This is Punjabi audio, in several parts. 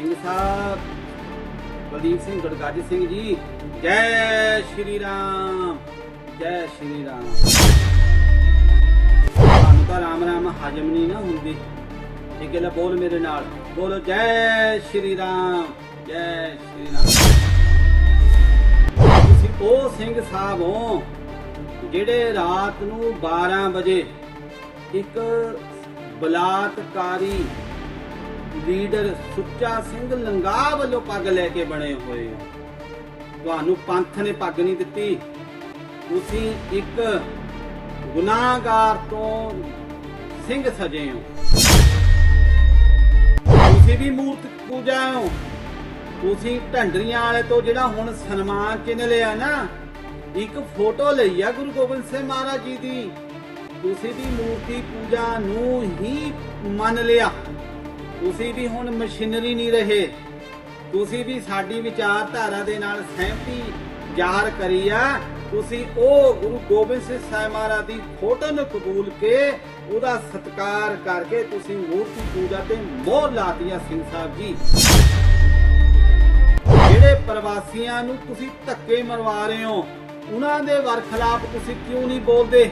ਸਿੰਘ ਸਾਹਿਬ ਬਲਦੀਪ ਸਿੰਘ, ਗੜਗਾਜੀ ਸਿੰਘ ਜੀ, ਜੈ ਸ਼੍ਰੀ ਰਾਮ, ਜੈ ਸ਼੍ਰੀ ਰਾਮ। ਤੁਹਾਨੂੰ ਤਾਂ ਰਾਮ ਰਾਮ ਹਜਮ ਨਹੀਂ ਨਾ ਹੁੰਦੀ। ਇਹ ਗੱਲ ਬੋਲ ਮੇਰੇ ਨਾਲ। ਬੋਲੋ, ਜੈ ਸ਼੍ਰੀ ਰਾਮ, ਜੈ ਸ਼੍ਰੀ ਰਾਮ। ਤੁਸੀਂ ਉਹ ਸਿੰਘ ਸਾਹਿਬ ਹੋ ਜਿਹੜੇ ਰਾਤ ਨੂੰ 12 ਵਜੇ ਇੱਕ ਬਲਾਤਕਾਰੀ ਲੀਡਰ ਸੁੱਚਾ ਸਿੰਘ ਲੰਗਾ ਵੱਲੋਂ ਪੱਗ ਲੈ ਕੇ ਬਣੇ ਹੋਏ ਹੋ। ਤੁਹਾਨੂੰ ਪੰਥ ਨੇ ਪੱਗ ਨਹੀਂ ਦਿੱਤੀ। ਤੁਸੀਂ ਇੱਕ ਗੁਨਾਹਗਾਰ ਤੋਂ ਸਿੰਘ ਸਜੇ ਹੋ। ਤੁਸੀਂ ਵੀ ਮੂਰਤ ਪੂਜਾ ਹੋ। ਤੁਸੀਂ ਢੰਡਰੀਆਂ ਵਾਲੇ ਤੋਂ ਜਿਹੜਾ ਹੁਣ ਸਨਮਾਨ ਚਿੰਨ੍ਹ ਲਿਆ ਨਾ, ਇੱਕ ਫੋਟੋ ਲਈ ਆ ਗੁਰੂ ਗੋਬਿੰਦ ਸਿੰਘ ਮਹਾਰਾਜ ਜੀ ਦੀ। ਤੁਸੀਂ ਵੀ ਮੂਰਤੀ ਪੂਜਾ ਨੂੰ ਹੀ ਮੰਨ ਲਿਆ। ਤੁਸੀਂ ਵੀ ਹੁਣ ਮਸ਼ੀਨਰੀ ਨਹੀਂ ਰਹੇ। ਤੁਸੀਂ ਵੀ ਸਾਡੀ ਵਿਚਾਰਧਾਰਾ ਦੇ ਨਾਲ ਸਹਿਮਤੀ ਜ਼ਾਹਰ ਕਰੀ ਆ। ਤੁਸੀਂ ਉਹ ਗੁਰੂ ਗੋਬਿੰਦ ਸਿੰਘ ਸਾਹਿਬ ਮਹਾਰਾਜ ਦੀ ਫੋਟੋ ਨੂੰ ਕਬੂਲ ਕੇ ਉਹਦਾ ਸਤਿਕਾਰ ਕਰਕੇ ਤੁਸੀਂ ਮੂਰਤੀ ਪੂਜਾ ਤੇ ਮੋਹਰ ਲਾਤੀ ਸਿੰਘ ਸਾਹਿਬ ਜੀ। ਜਿਹੜੇ ਪ੍ਰਵਾਸੀਆਂ ਨੂੰ ਤੁਸੀਂ ਧੱਕੇ ਮਰਵਾ ਰਹੇ ਹੋ, ਉਹਨਾਂ ਦੇ ਵਰਖਲਾਪ ਤੁਸੀਂ ਕਿਉਂ ਨਹੀਂ ਬੋਲਦੇ?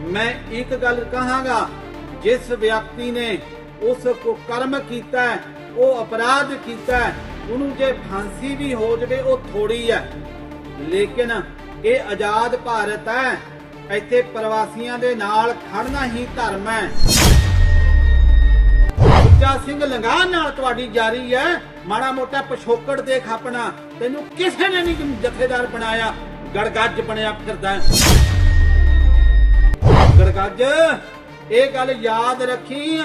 ਮੈਂ ਇੱਕ ਗੱਲ ਕਹਾਂਗਾ, ਜਿਸ ਵਿਅਕਤੀ ਨੇ ਉਸ ਕੋ ਕਰਮ ਕੀਤਾ ਉਹ ਅਪਰਾਧ ਕੀਤਾ ਉਹਨੂੰ ਜੇ ਫਾਂਸੀ ਵੀ ਹੋ ਜਵੇ, ਉਹ ਥੋੜੀ ਹੈ। ਲੇਕਿਨ ਇਹ ਆਜ਼ਾਦ ਭਾਰਤ ਹੈ। ਇੱਥੇ ਪ੍ਰਵਾਸੀਆਂ ਦੇ ਨਾਲ ਖੜਨਾ ਹੀ ਧਰਮ ਹੈ। ਸੁੱਚਾ ਸਿੰਘ ਲੰਗਾ ਨਾਲ ਤੁਹਾਡੀ ਜਾਰੀ ਹੈ। ਮਾੜਾ ਮੋਟਾ ਪਿਛੋਕੜ ਦੇ ਖਾਪਣਾ ਤੈਨੂੰ ਕਿਸੇ ਨੇ ਨਹੀਂ ਜਥੇਦਾਰ ਬਣਾਇਆ। ਗੜਗੱਜ ਬਣਿਆ ਫਿਰਦਾ ਗੜਗੱਜ, ਇਹ ਗੱਲ ਯਾਦ ਰੱਖੀ।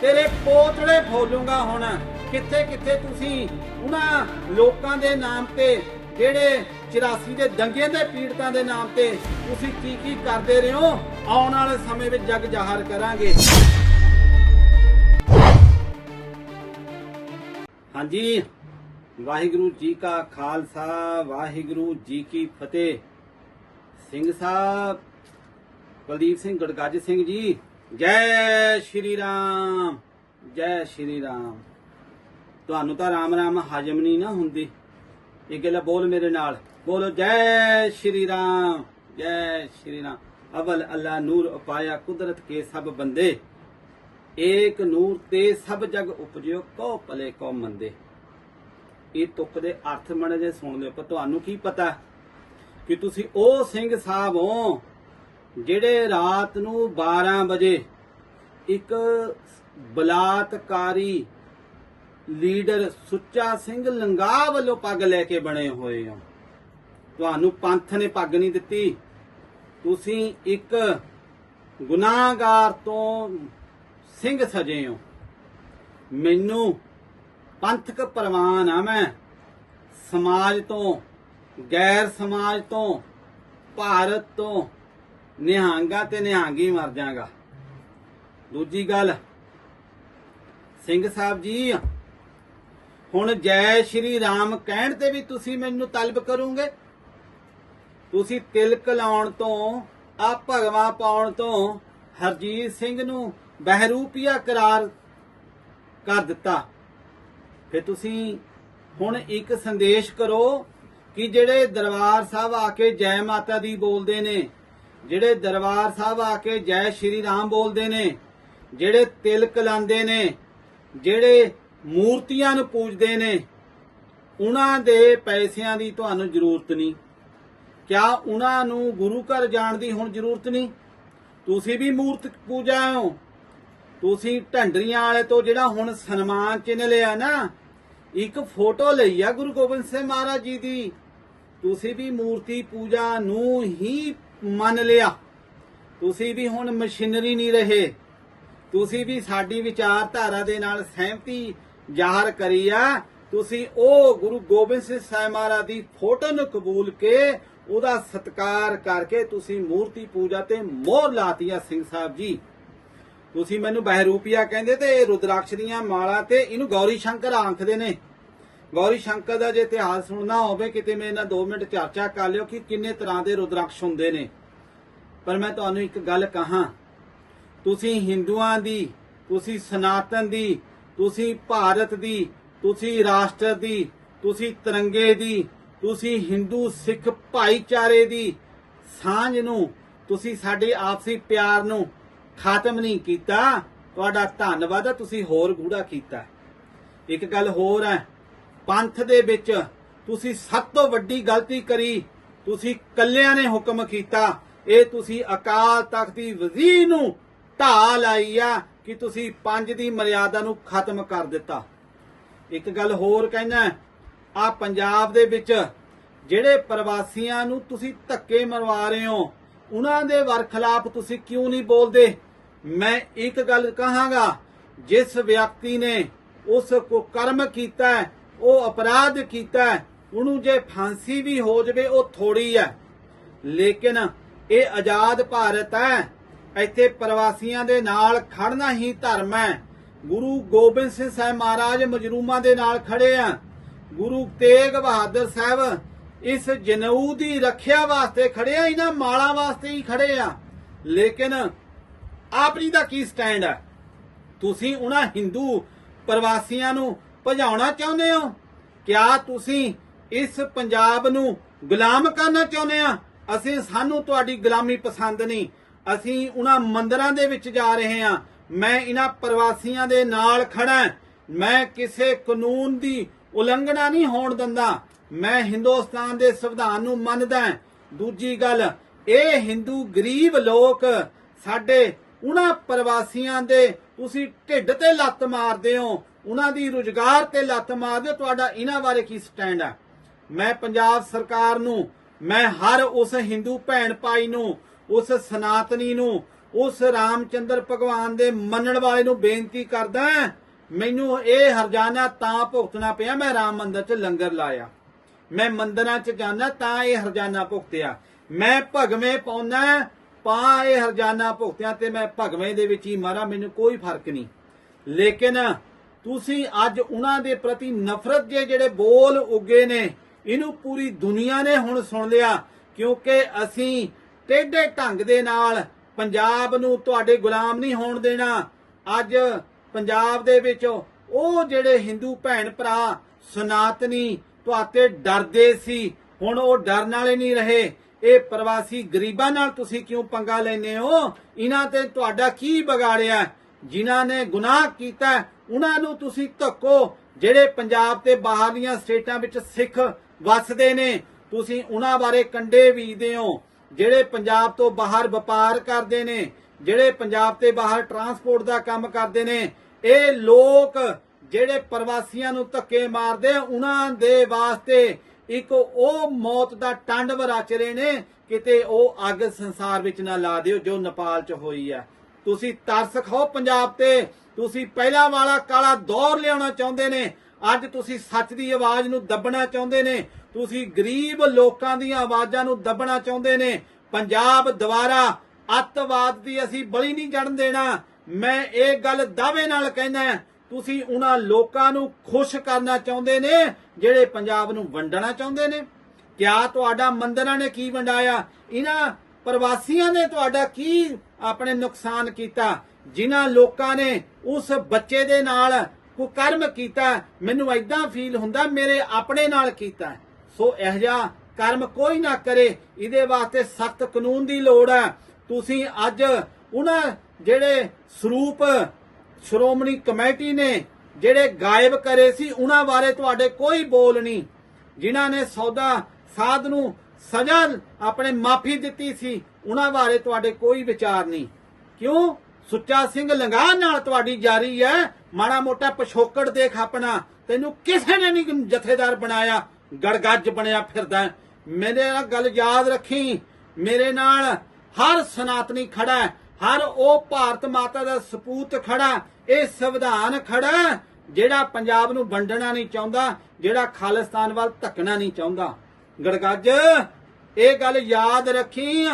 ਤੇਰੇ ਪੋਤੜੇ ਫੋਲੂਗਾ ਹੁਣ। ਕਿੱਥੇ ਕਿੱਥੇ ਤੁਸੀਂ ਉਹਨਾਂ ਲੋਕਾਂ ਦੇ ਨਾਮ ਤੇ, ਜਿਹੜੇ 84 ਦੇ ਦੰਗੇ ਦੇ ਪੀੜਤਾਂ ਦੇ ਨਾਮ ਤੇ ਤੁਸੀਂ ਕੀ ਕੀ ਕਰਦੇ ਰਹੇ ਹੋ? ਆਉਣ ਵਾਲੇ ਸਮੇਂ ਵਿੱਚ ਜਗ ਜ਼ਾਹਰ ਕਰਾਂਗੇ। ਹਾਂਜੀ, ਵਾਹਿਗੁਰੂ ਜੀ ਕਾ ਖਾਲਸਾ, ਵਾਹਿਗੁਰੂ ਜੀ ਕੀ ਫਤਿਹ। ਸਿੰਘ ਸਾਹਿਬ, ਕੁਲਦੀਪ ਸਿੰਘ ਗੜਗੱਜ ਸਿੰਘ ਜੀ। ਜੈ ਸ਼੍ਰੀ ਰਾਮ, ਜੈ ਸ਼੍ਰੀ ਰਾਮ। ਤੁਹਾਨੂੰ ਤਾਂ ਰਾਮ ਰਾਮ ਹਜਮ ਨਹੀਂ ਨਾ ਹੁੰਦੀ। ਇਹ ਗੱਲ ਬੋਲ ਮੇਰੇ ਨਾਲ। ਬੋਲੋ ਜੈ ਸ਼੍ਰੀ ਰਾਮ, ਜੈ ਸ਼੍ਰੀ ਰਾਮ। ਅਵਲ ਅੱਲਾ ਨੂਰ ਉਪਾਇਆ ਕੁਦਰਤ ਕੇ ਸਭ ਬੰਦੇ। ਏਕ ਨੂਰ ਤੇ ਸਭ ਜਗ ਉਪਜਿਓ ਕੋ ਭਲੇ ਕੋ ਮੰਦੇ। ਇਹ ਤੁਕ ਦੇ ਅਰਥ ਮਣੇ ਜੇ ਸੁਣ ਲਿਓ, ਪਰ ਤੁਹਾਨੂੰ ਕੀ ਪਤਾ ਕਿ ਤੁਸੀਂ ਉਹ ਸਿੰਘ ਸਾਹਿਬ ਹੋ ਜਿਹੜੇ ਰਾਤ ਨੂੰ 12 ਵਜੇ ਇੱਕ ਬਲਾਤਕਾਰੀ ਲੀਡਰ ਸੁੱਚਾ ਸਿੰਘ ਲੰਗਾ ਵੱਲੋਂ ਪੱਗ ਲੈ ਕੇ ਬਣੇ ਹੋਏ ਹੋ ਤੁਹਾਨੂੰ ਪੰਥ ਨੇ ਪੱਗ ਨਹੀਂ ਦਿੱਤੀ। ਤੁਸੀਂ ਇੱਕ ਗੁਨਾਹਗਾਰ ਤੋਂ ਸਿੰਘ ਸਜੇ ਹੋ। ਮੈਨੂੰ ਪੰਥਕ ਪ੍ਰਵਾਨ ਆ ਮੈਂ। ਸਮਾਜ ਤੋਂ, ਗੈਰ ਸਮਾਜ ਤੋਂ, ਭਾਰਤ ਤੋਂ ਨਿਹੰਗਾ ਤੇ ਨਿਹੰਗੀ ਮਰ ਜਾਗਾ। ਦੂਜੀ ਗੱਲ, ਸਿੰਘ ਸਾਹਿਬ ਜੀ, ਹੁਣ ਜੈ ਸ਼੍ਰੀ ਰਾਮ ਕਹਿਣ ਤੇ ਵੀ ਤੁਸੀਂ ਮੈਨੂੰ ਤਲਬ ਕਰੋਗੇ? ਤੁਸੀਂ ਤਿਲਕ ਲਾਉਣ ਤੋਂ, ਆ ਭਗਵਾ ਪਾਉਣ ਤੋਂ ਹਰਜੀਤ ਸਿੰਘ ਨੂੰ ਬਹਿਰੂਪੀਆ ਕਰਾਰ ਕਰ ਦਿੱਤਾ। ਫਿਰ ਤੁਸੀਂ ਹੁਣ ਇੱਕ ਸੰਦੇਸ਼ ਕਰੋ ਕਿ ਜਿਹੜੇ ਦਰਬਾਰ ਸਾਹਿਬ ਆ ਕੇ ਜੈ ਮਾਤਾ ਦੀ ਬੋਲਦੇ ਨੇ ਜਿਹੜੇ ਦਰਬਾਰ ਸਾਹਿਬ ਆ ਕੇ ਜੈ ਸ਼੍ਰੀ ਰਾਮ ਬੋਲਦੇ ਨੇ, ਜਿਹੜੇ ਤਿਲਕ ਲਾਉਂਦੇ ਨੇ, ਜਿਹੜੇ ਮੂਰਤੀਆਂ ਨੂੰ ਪੂਜਦੇ ਨੇ, ਉਹਨਾਂ ਦੇ ਪੈਸਿਆਂ ਦੀ ਤੁਹਾਨੂੰ ਜ਼ਰੂਰਤ ਨਹੀਂ। ਕਿਆ ਉਹਨਾਂ ਨੂੰ ਗੁਰੂ ਘਰ ਜਾਣ ਦੀ ਹੁਣ ਜ਼ਰੂਰਤ ਨਹੀਂ? ਤੁਸੀਂ ਵੀ ਮੂਰਤ ਪੂਜਾ ਹੋ। ਤੁਸੀਂ ਢੰਡਰੀਆਂ ਵਾਲੇ ਤੋਂ ਜਿਹੜਾ ਹੁਣ ਸਨਮਾਨ ਚਿੰਨ੍ਹ ਲਿਆ ਨਾ, ਇੱਕ ਫੋਟੋ ਲਈ ਆ ਗੁਰੂ ਗੋਬਿੰਦ ਸਿੰਘ ਮਹਾਰਾਜ ਜੀ ਦੀ। ਤੁਸੀਂ ਵੀ ਮੂਰਤੀ ਪੂਜਾ ਨੂੰ ਹੀ ਮੰਨ ਲਿਆ। ਤੁਸੀਂ ਵੀ ਹੁਣ ਮਸ਼ੀਨਰੀ ਨਹੀਂ ਰਹੇ। ਤੁਸੀਂ ਵੀ ਸਾਡੀ ਵਿਚਾਰਧਾਰਾ ਦੇ ਨਾਲ ਸਹਿਮਤੀ ਜ਼ਾਹਰ ਕਰੀ ਆ। ਤੁਸੀਂ ਉਹ ਗੁਰੂ ਗੋਬਿੰਦ ਸਿੰਘ ਸਾਹਿਬ ਮਹਾਰਾਜ ਦੀ ਫੋਟੋ ਨੂੰ ਕਬੂਲ ਕੇ ਉਹਦਾ ਸਤਿਕਾਰ ਕਰਕੇ ਤੁਸੀਂ ਮੂਰਤੀ ਪੂਜਾ ਤੇ ਮੋਹਰ ਲਾਤੀ ਸਿੰਘ ਸਾਹਿਬ ਜੀ। ਤੁਸੀਂ ਮੈਨੂੰ ਬਹਿਰੂਪੀਆ ਕਹਿੰਦੇ ਤੇ ਇਹ ਰੁਦਰਾਕਸ਼ ਦੀਆਂ ਮਾਲਾ ਤੇ ਇਹਨੂੰ ਗੌਰੀ ਸ਼ੰਕਰ ਆਂਖਦੇ ਨੇ। ਗੌਰੀ ਸ਼ੰਕਰ ਦਾ ਜੇ ਇਤਿਹਾਸ ਸੁਣਨਾ ਹੋਵੇ, ਕਿਤੇ ਮੇਰੇ ਨਾਲ 2 ਮਿੰਟ ਚਰਚਾ ਕਰ ਲਿਓ ਕਿ ਕਿੰਨੇ ਤਰ੍ਹਾਂ ਦੇ ਰੁਦਰਾਕਸ਼ ਹੁੰਦੇ ਨੇ। ਪਰ ਮੈਂ ਤੁਹਾਨੂੰ ਇੱਕ ਗੱਲ ਕਹਾਂ, ਤੁਸੀਂ ਹਿੰਦੂਆਂ ਦੀ, ਤੁਸੀਂ ਸਨਾਤਨ ਦੀ, ਤੁਸੀਂ ਭਾਰਤ ਦੀ, ਤੁਸੀਂ ਰਾਸ਼ਟਰ ਦੀ, ਤੁਸੀਂ ਤਿਰੰਗੇ ਦੀ, ਤੁਸੀਂ ਹਿੰਦੂ ਸਿੱਖ ਭਾਈਚਾਰੇ ਦੀ ਸਾਂਝ ਨੂੰ ਤੁਸੀਂ ਸਾਡੇ ਆਪਸੀ ਪਿਆਰ ਨੂੰ ਖਤਮ ਨਹੀਂ ਕੀਤਾ। ਤੁਹਾਡਾ ਧੰਨਵਾਦ ਤੁਸੀਂ ਹੋਰ ਗੂੜਾ ਕੀਤਾ। ਇੱਕ ਗੱਲ ਹੋਰ ਹੈ ਪੰਥ ਦੇ ਵਿੱਚ ਤੁਸੀਂ ਸਭ ਤੋਂ ਵੱਡੀ ਗਲਤੀ ਕਰੀ, ਤੁਸੀਂ ਕੱਲਿਆਂ ਨੇ ਹੁਕਮ ਕੀਤਾ। ਇਹ ਤੁਸੀਂ ਅਕਾਲ ਤਖਤ ਦੀ ਵਜ਼ੀਰ ਨੂੰ ਢਾਹ ਲਾਈ ਆ ਕਿ ਤੁਸੀਂ ਪੰਜ ਦੀ ਮਰਿਆਦਾ ਨੂੰ ਖਤਮ ਕਰ ਦਿੱਤਾ। ਇੱਕ ਗੱਲ ਹੋਰ ਕਹਿਣਾ ਆ ਪੰਜਾਬ ਦੇ ਵਿੱਚ ਜਿਹੜੇ ਪ੍ਰਵਾਸੀਆਂ ਨੂੰ ਤੁਸੀਂ ਧੱਕੇ ਮਰਵਾ ਰਹੇ ਹੋ, ਉਹਨਾਂ ਦੇ ਵਰਖਲਾਫ ਤੁਸੀਂ ਕਿਉਂ ਨਹੀਂ ਬੋਲਦੇ? ਮੈਂ ਇੱਕ ਗੱਲ ਕਹਾਂਗਾ, ਜਿਸ ਵਿਅਕਤੀ ਨੇ ਉਸ ਕੋ ਕਰਮ ਕੀਤਾ ਉਹ ਅਪਰਾਧ ਕੀਤਾ ਉਹਨੂੰ ਜੇ ਫਾਂਸੀ ਵੀ ਹੋ ਜਵੇ, ਉਹ ਥੋੜੀ ਹੈ। ਲੇਕਿਨ ਇਹ ਆਜ਼ਾਦ ਭਾਰਤ ਹੈ। ਇੱਥੇ ਪ੍ਰਵਾਸੀਆਂ ਦੇ ਨਾਲ ਖੜਨਾ ਹੀ ਧਰਮ ਹੈ। ਗੁਰੂ ਗੋਬਿੰਦ ਸਿੰਘ ਸਾਹਿਬ ਮਹਾਰਾਜ ਮਜਰੂਮਾਂ ਦੇ ਨਾਲ ਖੜੇ ਆ। ਗੁਰੂ ਤੇਗ ਬਹਾਦਰ ਸਾਹਿਬ ਇਸ ਜਨਊ ਦੀ ਰੱਖਿਆ ਵਾਸਤੇ ਖੜੇ ਆ, ਇਹਨਾਂ ਮਾਲਾਂ ਵਾਸਤੇ ਹੀ ਖੜੇ ਆ। ਲੇਕਿਨ ਆਪਣੀ ਦਾ ਕੀ ਸਟੈਂਡ ਹੈ? ਤੁਸੀਂ ਉਹਨਾਂ ਹਿੰਦੂ ਪ੍ਰਵਾਸੀਆਂ ਨੂੰ ਭਜਾਉਣਾ ਚਾਹੁੰਦੇ ਹੋ? ਕਿਆ ਤੁਸੀਂ ਇਸ ਪੰਜਾਬ ਨੂੰ ਗੁਲਾਮ ਕਰਨਾ ਚਾਹੁੰਦੇ ਆ? ਅਸੀਂ, ਸਾਨੂੰ ਤੁਹਾਡੀ ਗੁਲਾਮੀ ਪਸੰਦ ਨਹੀਂ। ਅਸੀਂ ਉਹਨਾਂ ਮੰਦਰਾਂ ਦੇ ਵਿੱਚ ਜਾ ਰਹੇ ਹਾਂ। ਮੈਂ ਇਹਨਾਂ ਪ੍ਰਵਾਸੀਆਂ ਦੇ ਨਾਲ ਖੜਾ ਮੈਂ ਕਿਸੇ ਕਾਨੂੰਨ ਦੀ ਉਲੰਘਣਾ ਨਹੀਂ ਹੋਣ ਦਿੰਦਾ। ਮੈਂ ਹਿੰਦੁਸਤਾਨ ਦੇ ਸੰਵਿਧਾਨ ਨੂੰ ਮੰਨਦਾ ਦੂਜੀ ਗੱਲ, ਇਹ ਹਿੰਦੂ ਗਰੀਬ ਲੋਕ ਸਾਡੇ ਉਹਨਾਂ ਪ੍ਰਵਾਸੀਆਂ ਦੇ ਤੁਸੀਂ ਢਿੱਡ ਤੇ ਲੱਤ ਮਾਰਦੇ ਹੋ। ਉਹਨਾਂ ਦੀ ਰੁਜ਼ਗਾਰ ਤੇ ਲੱਤ ਮਾਰ ਦਿਓ, ਤੁਹਾਡਾ ਇਹਨਾਂ ਬਾਰੇ ਕੀ ਸਟੈਂਡ ਆ? ਮੈਂ ਪੰਜਾਬ ਸਰਕਾਰ ਨੂੰ, ਮੈਂ ਹਰ ਉਸ ਹਿੰਦੂ ਭੈਣ ਭਾਈ ਨੂੰ, ਉਸ ਸਨਾਤਨੀ ਨੂੰ, ਉਸ ਰਾਮਚੰਦਰ ਭਗਵਾਨ ਦੇ ਮੰਨਣ ਵਾਲੇ ਨੂੰ ਬੇਨਤੀ ਕਰਦਾ ਮੈਨੂੰ ਇਹ ਹਰਜਾਨਾ ਤਾਂ ਭੁਗਤਣਾ ਪਿਆ, ਮੈਂ ਰਾਮ ਮੰਦਿਰ 'ਚ ਲੰਗਰ ਲਾਇਆ। ਮੈਂ ਮੰਦਰਾਂ 'ਚ ਜਾਣਾ ਤਾਂ ਇਹ ਹਰਜਾਨਾ ਭੁਗਤਿਆ। ਮੈਂ ਭਗਵੇਂ ਪਾਉਣਾ ਪਾ ਇਹ ਹਰਜਾਨਾ ਭੁਗਤਿਆ ਤੇ ਮੈਂ ਭਗਵੇਂ ਦੇ ਵਿੱਚ ਹੀ ਮਾਰਾ, ਮੈਨੂੰ ਕੋਈ ਫ਼ਰਕ ਨਹੀਂ। ਲੇਕਿਨ ਤੁਸੀਂ ਅੱਜ ਉਹਨਾਂ ਦੇ ਪ੍ਰਤੀ ਨਫ਼ਰਤ ਦੇ ਜਿਹੜੇ ਬੋਲ ਉੱਗੇ ਨੇ, ਇਹਨੂੰ ਪੂਰੀ ਦੁਨੀਆ ਨੇ ਹੁਣ ਸੁਣ ਲਿਆ, ਕਿਉਂਕਿ ਅਸੀਂ ਟੇਢੇ ਢੰਗ ਦੇ ਨਾਲ ਪੰਜਾਬ ਨੂੰ ਤੁਹਾਡੇ ਗੁਲਾਮ ਨਹੀਂ ਹੋਣ ਦੇਣਾ। ਅੱਜ ਪੰਜਾਬ ਦੇ ਵਿੱਚ ਉਹ ਜਿਹੜੇ ਹਿੰਦੂ ਭੈਣ ਭਰਾ ਸਨਾਤਨੀ ਤੁਹਾਤੇ ਡਰਦੇ ਸੀ, ਹੁਣ ਉਹ ਡਰਨ ਵਾਲੇ ਨਹੀਂ ਰਹੇ। ਇਹ ਪ੍ਰਵਾਸੀ ਗਰੀਬਾਂ ਨਾਲ ਤੁਸੀਂ ਕਿਉਂ ਪੰਗਾ ਲੈਨੇ ਹੋ? ਇਹਨਾਂ ਤੇ ਤੁਹਾਡਾ ਕੀ ਵਿਗਾੜਿਆ ਜਿਨ੍ਹਾਂ ਨੇ ਗੁਨਾਹ ਕੀਤਾ ਉਹਨਾਂ ਨੂੰ ਤੁਸੀਂ ਧੱਕੋ। ਜਿਹੜੇ ਪੰਜਾਬ ਤੇ ਬਾਹਰਲੀਆਂ ਸਟੇਟਾਂ ਵਿੱਚ ਸਿੱਖ ਵੱਸਦੇ ਨੇ ਤੁਸੀਂ ਉਹਨਾਂ ਬਾਰੇ ਕੰਡੇ ਬੀਜਦੇ ਹੋ। ਜਿਹੜੇ ਪੰਜਾਬ ਤੋਂ ਬਾਹਰ ਵਪਾਰ ਕਰਦੇ ਨੇ ਜਿਹੜੇ ਪੰਜਾਬ ਤੇ ਬਾਹਰ ਟਰਾਂਸਪੋਰਟ ਦਾ ਕੰਮ ਕਰਦੇ ਨੇ ਇਹ ਲੋਕ ਜਿਹੜੇ ਪ੍ਰਵਾਸੀਆਂ ਨੂੰ ਧੱਕੇ ਮਾਰਦੇ ਆ, ਉਹਨਾਂ ਦੇ ਵਾਸਤੇ ਇੱਕ ਉਹ ਮੌਤ ਦਾ ਟੰਡ ਰਚ ਰਹੇ ਨੇ ਕਿਤੇ ਉਹ ਅੱਗ ਸੰਸਾਰ ਵਿੱਚ ਨਾ ਲਾ ਦਿਓ ਜੋ ਨੇਪਾਲ 'ਚ ਹੋਈ ਹੈ ਤੁਸੀਂ ਤਰਸ ਖਾਓ ਪੰਜਾਬ ਤੇ। ਤੁਸੀਂ ਪਹਿਲਾ ਵਾਲਾ ਕਾਲਾ ਦੌਰ ਲਿਆਉਣਾ ਚਾਹੁੰਦੇ ਨੇ। ਅੱਜ ਤੁਸੀਂ ਸੱਚ ਦੀ ਆਵਾਜ਼ ਨੂੰ ਦੱਬਣਾ ਚਾਹੁੰਦੇ ਨੇ। ਤੁਸੀਂ ਗਰੀਬ ਲੋਕਾਂ ਦੀਆਂ ਆਵਾਜ਼ਾਂ ਨੂੰ ਦੱਬਣਾ ਚਾਹੁੰਦੇ ਨੇ। ਪੰਜਾਬ ਦੁਆਰਾ ਅੱਤਵਾਦ ਦੀ ਅਸੀਂ ਬਲੀ ਨਹੀਂ ਚੜਨ ਦੇਣਾ। ਮੈਂ ਇਹ ਗੱਲ ਦਾਅਵੇ ਨਾਲ ਕਹਿੰਦਾ ਤੁਸੀਂ ਉਹਨਾਂ ਲੋਕਾਂ ਨੂੰ ਖੁਸ਼ ਕਰਨਾ ਚਾਹੁੰਦੇ ਨੇ, ਜਿਹੜੇ ਪੰਜਾਬ ਨੂੰ ਵੰਡਣਾ ਚਾਹੁੰਦੇ ਨੇ। ਕਿਆ ਤੁਹਾਡਾ ਮੰਦਰਾਂ ਨੇ ਕੀ ਵੰਡਾਇਆ? ਇਹਨਾਂ ਪ੍ਰਵਾਸੀਆਂ ਨੇ ਤੁਹਾਡਾ ਕੀ ਆਪਣੇ ਨੁਕਸਾਨ ਕੀਤਾ? ਜਿਨ੍ਹਾਂ ਲੋਕਾਂ ਨੇ ਉਸ ਬੱਚੇ ਦੇ ਨਾਲ ਕੁਕਰਮ ਕੀਤਾ, ਮੈਨੂੰ ਐਦਾਂ ਫੀਲ ਹੁੰਦਾ ਮੇਰੇ ਆਪਣੇ ਨਾਲ ਕੀਤਾ। ਸੋ ਇਹ ਜਿਹਾ ਕਰਮ ਕੋਈ ਨਾ ਕਰੇ, ਇਹਦੇ ਵਾਸਤੇ ਸਖਤ ਕਾਨੂੰਨ ਦੀ ਲੋੜ ਹੈ। ਤੁਸੀਂ ਅੱਜ ਉਹਨਾਂ ਜਿਹੜੇ ਸਰੂਪ, ਸ਼੍ਰੋਮਣੀ ਕਮੇਟੀ ਨੇ ਜਿਹੜੇ ਗਾਇਬ ਕਰੇ ਸੀ, ਉਹਨਾਂ ਬਾਰੇ ਤੁਹਾਡੇ ਕੋਈ ਬੋਲ ਨਹੀਂ। ਜਿਨ੍ਹਾਂ ਨੇ ਸੌਦਾ ਸਾਧ ਨੂੰ ਸਜ਼ਾ ਆਪਣੇ ਮਾਫੀ ਦਿੱਤੀ ਸੀ, ਉਹਨਾਂ ਬਾਰੇ ਤੁਹਾਡੇ ਕੋਈ ਵਿਚਾਰ ਨਹੀਂ। ਕਿਉਂ? ਸੁੱਚਾ ਸਿੰਘ ਲੰਗਾਹ ਨਾਲ ਤੁਹਾਡੀ ਜਾਰੀ ਹੈ। ਮਾੜਾ ਮੋਟਾ ਪਿਛੋਕੜ ਦੇਖ ਆਪਣਾ। ਤੈਨੂੰ ਕਿਸੇ ਨੇ ਨਹੀਂ ਜਥੇਦਾਰ ਬਣਾਇਆ, ਗੜਗੱਜ ਬਣਿਆ ਫਿਰਦਾ। ਮੇਰੇ ਨਾਲ ਗੱਲ ਯਾਦ ਰੱਖੀ। ਮੇਰੇ ਨਾਲ ਹਰ ਸਨਾਤਨੀ ਖੜਾ ਹਰ ਉਹ ਭਾਰਤ ਮਾਤਾ ਦਾ ਸਪੂਤ ਖੜਾ ਇਹ ਸੰਵਿਧਾਨ ਖੜਾ ਜਿਹੜਾ ਪੰਜਾਬ ਨੂੰ ਵੰਡਣਾ ਨਹੀਂ ਚਾਹੁੰਦਾ, ਜਿਹੜਾ ਖਾਲਿਸਤਾਨ ਵੱਲ ਧੱਕਣਾ ਨਹੀਂ ਚਾਹੁੰਦਾ। ਗੜਗੱਜ, ਇਹ ਗੱਲ ਯਾਦ ਰੱਖੀ,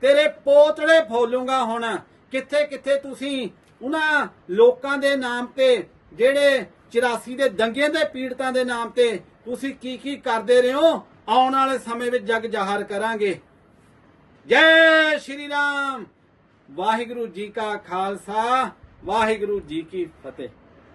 ਤੇਰੇ ਪੋਤੜੇ ਫੋਲੂਗਾ ਹੁਣ। ਕਿੱਥੇ ਕਿੱਥੇ ਤੁਸੀਂ ਉਹਨਾਂ ਲੋਕਾਂ ਦੇ ਨਾਮ ਤੇ, ਜਿਹੜੇ 84 ਦੇ ਦੰਗਿਆਂ ਦੇ ਪੀੜਤਾਂ ਦੇ ਨਾਮ ਤੇ ਤੁਸੀਂ ਕੀ ਕੀ ਕਰਦੇ ਰਹੇ ਹੋ? ਆਉਣ ਵਾਲੇ ਸਮੇਂ ਵਿੱਚ ਜਗ ਜ਼ਾਹਰ ਕਰਾਂਗੇ। ਜੈ ਸ਼੍ਰੀ ਰਾਮ। ਵਾਹਿਗੁਰੂ ਜੀ ਕਾ ਖਾਲਸਾ, ਵਾਹਿਗੁਰੂ ਜੀ ਕੀ ਫਤਿਹ।